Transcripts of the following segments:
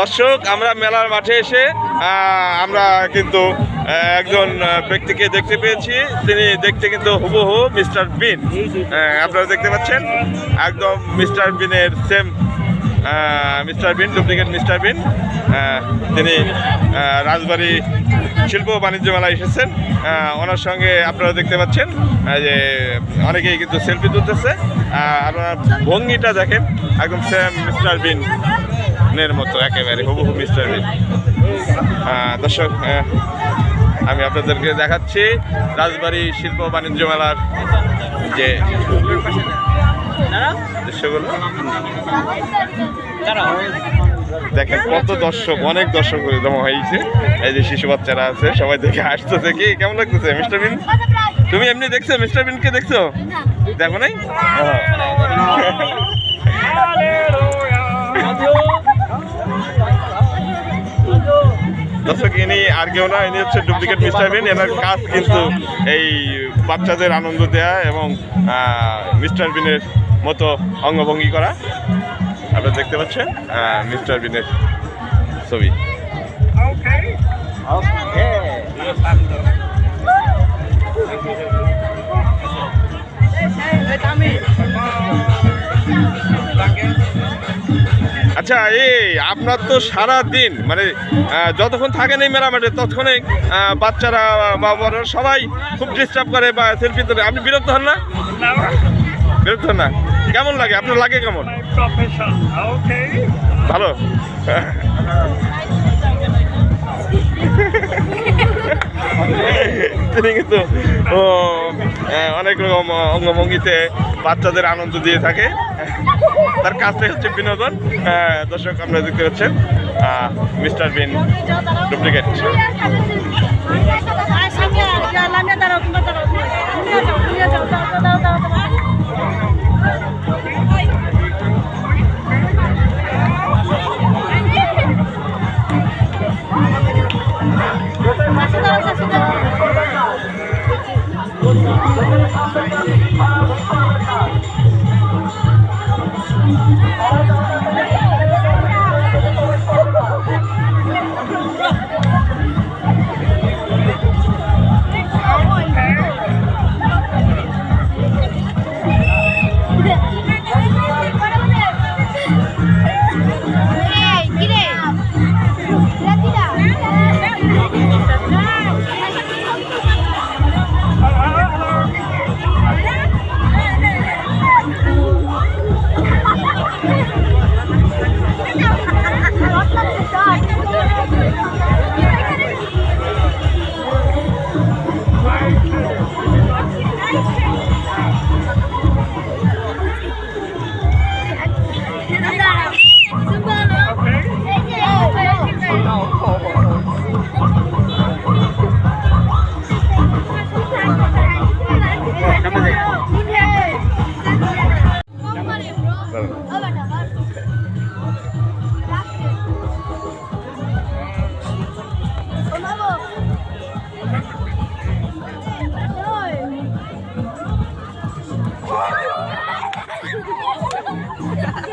দর্শক, আমরা মেলার মাঠে এসে আমরা কিন্তু একজন ব্যক্তিকে দেখতে পেয়েছি। তিনি দেখতে কিন্তু হুবহু মিস্টার বিন। আপনারা দেখতে পাচ্ছেন, একদম mister বিনের same Mister Bean duplicate Mister Bean. তিনি রাজবাড়ি শিল্প বাণিজ্য মেলায় এসেছেন। ওনার সঙ্গে আপনারা দেখতে পাচ্ছেন যে অনেকেই কিন্তু সেলফি তুলতেছে। ওনার ভঙ্গিটা দেখেন, একদম সেম মিস্টার বিন। নের মতো একেবারে, হুবহু মিস্টার বিন। দর্শক আমি আপনাদেরকে দেখাচ্ছি রাজবাড়ি শিল্প বাণিজ্য মেলার যে দৃশ্যগুলো। দেখেন কত দর্শক, অনেক দর্শক জমা হয়েছে। এই যে শিশু বাচ্চারা আছে, সবাই দেখে আসতেছে কি কেমন লাগতেছে, মিস্টার বিন? তুমি এমনি দেখছ, মিস্টার বিনকে দেখছ? দেখো নাই? দর্শক ইনি আর কেউ না ইনি হচ্ছে ডুপ্লিকেট মিস্টার বিন এনার কাজ কিন্তু এই বাচ্চাদের আনন্দ দেয়া এবং মিস্টার বিনের মতো অঙ্গভঙ্গি করা আপনারা দেখতে পাচ্ছেন মিস্টার বিনের ছবি আচ্ছা এই আপনার তো সারা দিন মানে যতক্ষণ থাকেন এই মেরামাঠে ততক্ষণে বাচ্চারা বা বড় সবাই খুব ডিস্টার্ব করে বা সেলফি তোলে। আপনি বিরক্ত হন না? বিরক্ত হন না? কেমন লাগে? আপনার লাগে কেমন? ভালো? তিনি কিন্তু অনেক রকম অঙ্গভঙ্গিতে বাচ্চাদের আনন্দ দিয়ে থাকে। তার কাজটাই হচ্ছে বিনোদন দর্শক আপনারা দেখতে পাচ্ছেন Mister Bean duplicate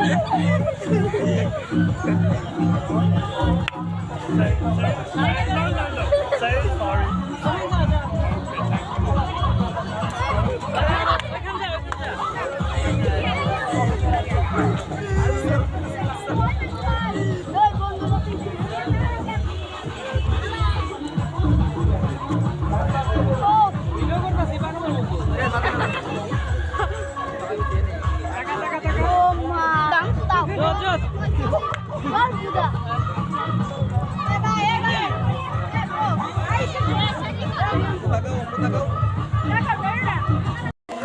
Say, say, say, sorry.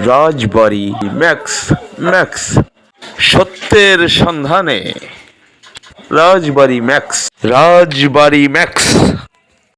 Rajbari Max Max. সত্যের সন্ধানে। রাজবাড়ি ম্যাক্স। রাজবাড়ি ম্যাক্স।